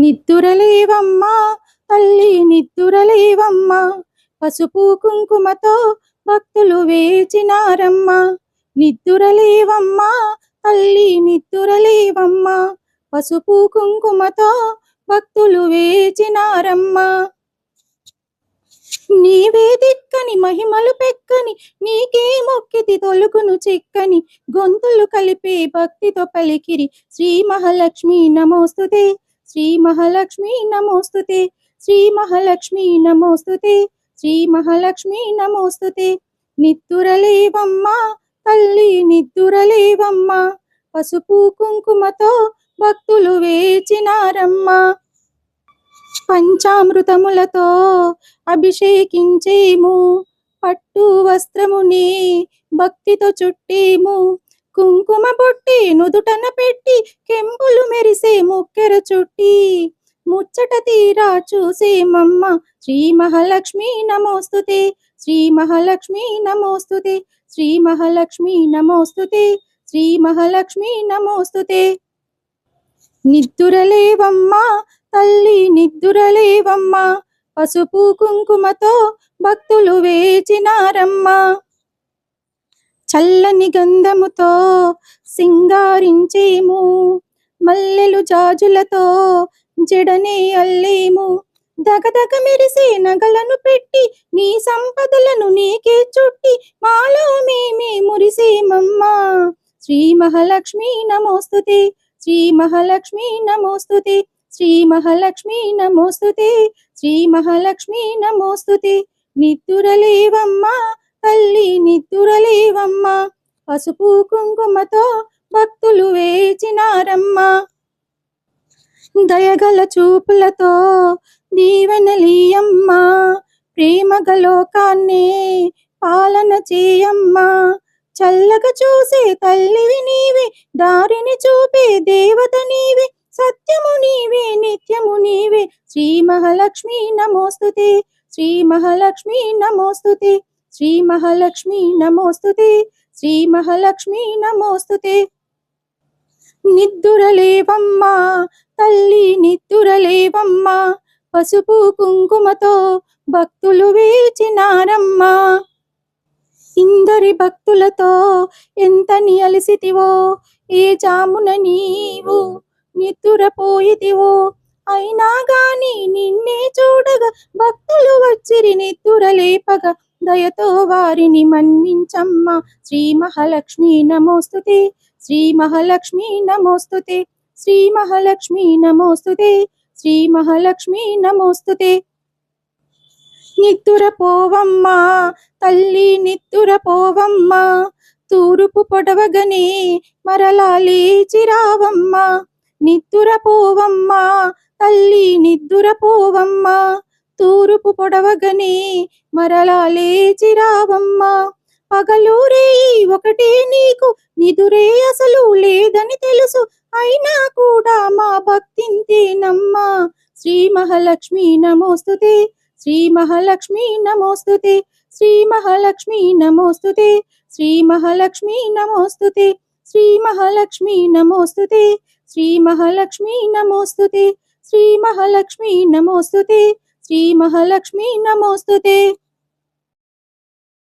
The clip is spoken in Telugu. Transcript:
నిద్దురలేవమ్మా తల్లి నిద్దురలేవమ్మా. పసుపు కుంకుమతో భక్తులు వేచినారమ్మా. నిద్దురలేవమ్మా తల్లి నిద్దురలేవమ్మా. పసుపు కుంకుమతో భక్తులు వేచినారమ్మా. నీవే దిక్కని మహిమలు పెక్కని నీకే మొక్కితి తొలుకును చెక్కని గొంతులు కలిపే భక్తితో పలికిరి. శ్రీ మహాలక్ష్మి నమోస్తుతే శ్రీ మహాలక్ష్మి నమోస్తుతే శ్రీ మహాలక్ష్మి నమోస్తుతే శ్రీ మహాలక్ష్మి నమోస్తుతే. నిద్దురలేవమ్మా తల్లి నిద్దురలేవమ్మా పసుపు కుంకుమతో భక్తులు వేచినారమ్మ. పంచామృతములతో అభిషేకించేము పట్టు వస్త్రముని భక్తితో చుట్టేము. కుంకుమ బొట్టి నుదుటన పెట్టి కెంపులు ముక్కెర చుట్టి ముచ్చట తీరా చూసేమమ్మ శ్రీ మహాలక్ష్మి నమోస్తుతే శ్రీ మహాలక్ష్మి నమోస్తుతే శ్రీ మహాలక్ష్మి నమోస్తుతే శ్రీ మహాలక్ష్మి నమోస్తుతే. నిద్దురలేవమ్మా తల్లి నిద్దురలేవమ్మా. పసుపు కుంకుమతో భక్తులు వేచినారమ్మా. చల్లని గంధముతో సింగారించేము. మల్లెలు జాజులతో జడనే అల్లేము. దగదగ మెరిసే నగలను పెట్టి నీ సంపదలను నీకే చుట్టి మాలో మేమే మురిసేమమ్మా. శ్రీ మహాలక్ష్మి నమోస్తుతే శ్రీ మహాలక్ష్మి నమోస్తుతే శ్రీ మహాలక్ష్మి నమోస్తుతే శ్రీ మహాలక్ష్మి నమోస్తుతే. నిద్దురలేవమ్మా తల్లి నిద్దురలేవమ్మా. పసుపు కుంకుమతో భక్తులు వేచినారమ్మా. దయగల చూపులతో దీవెనలీయమ్మా. ప్రేమగ లోకాన్నే పాలన చేయమ్మా. చల్లగా చూసే తల్లివి నీవే దారిని చూపే దేవత నీవే సత్యము నీవే నిత్యము నీవే. శ్రీ మహాలక్ష్మి నమోస్తుతే శ్రీ మహాలక్ష్మి నమోస్తుతే శ్రీ మహాలక్ష్మి నమోస్తుతే శ్రీ మహాలక్ష్మి నమోస్తుతే. నిద్దురలేవమ్మా తల్లి నిద్దురలేవమ్మా పసుపు కుంకుమతో భక్తులు వేచినారమ్మా. ఇందరి భక్తులతో ఎంత అలసితివో ఏ జామున నీవు నిద్దురపోయితివో. అయినా గాని నిన్నే చూడగా భక్తులు వచ్చిరి నిద్దురలేపగా దయతో వారిని మన్నించమ్మా. శ్రీ మహాలక్ష్మి నమోస్తుతే శ్రీ మహాలక్ష్మి నమోస్తుతే శ్రీ మహాలక్ష్మి నమోస్తుతే శ్రీ మహాలక్ష్మి నమోస్తుతే. నిద్దురపోవమ్మా తల్లి నిద్దురపోవమ్మా తూరుపు పొడవగనే మరలా లేచిరావమ్మా నిద్దురపోవమ్మా తల్లి నిద్దురపోవమ్మా. తూరుపు పొడవగనే మరలా లేచిరావమ్మా పగలూరే ఒకటే నీకు నిదురే అసలు లేదని తెలుసు. అయినా కూడా మా భక్తింతేనమ్మా శ్రీ మహాలక్ష్మి నమోస్తుతే శ్రీ మహాలక్ష్మి నమోస్తుతే శ్రీ మహాలక్ష్మి నమోస్తుతే శ్రీ మహాలక్ష్మి నమోస్తుతే శ్రీ మహాలక్ష్మి నమోస్తుతే శ్రీ మహాలక్ష్మి నమోస్తుతే శ్రీ మహాలక్ష్మి నమోస్తుతే श्री महालक्ष्मी ते